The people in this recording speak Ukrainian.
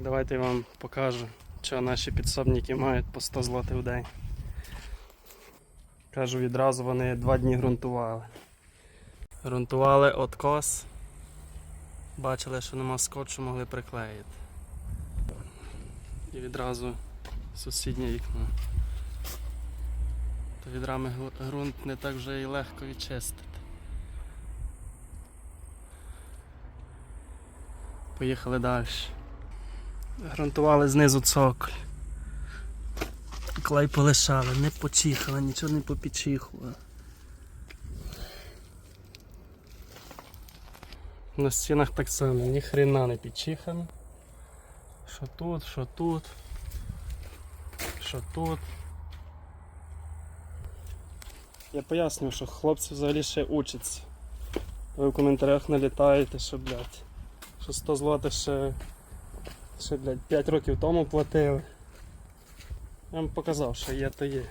Давайте я вам покажу, що наші підсобники мають по 100 злотих в день. Кажу відразу, вони два дні ґрунтували. Грунтували откос. Бачили, що нема скотчу, могли приклеїти. І відразу сусіднє вікно. То відрами гру- ґрунт не так вже і легко відчистити. Поїхали далі. Грунтували знизу цоколь. Клей полишали, не почихали, нічого не попічихували. На стінах так само, ні хрена не підчихано. Що тут, що тут, що тут. Я пояснюю, що хлопці взагалі ще учаться. Ви в коментарях налітаєте, що, блядь, що 100 злотих ще, ще, блядь, 5 років тому платили. Я вам показав, що є, то є.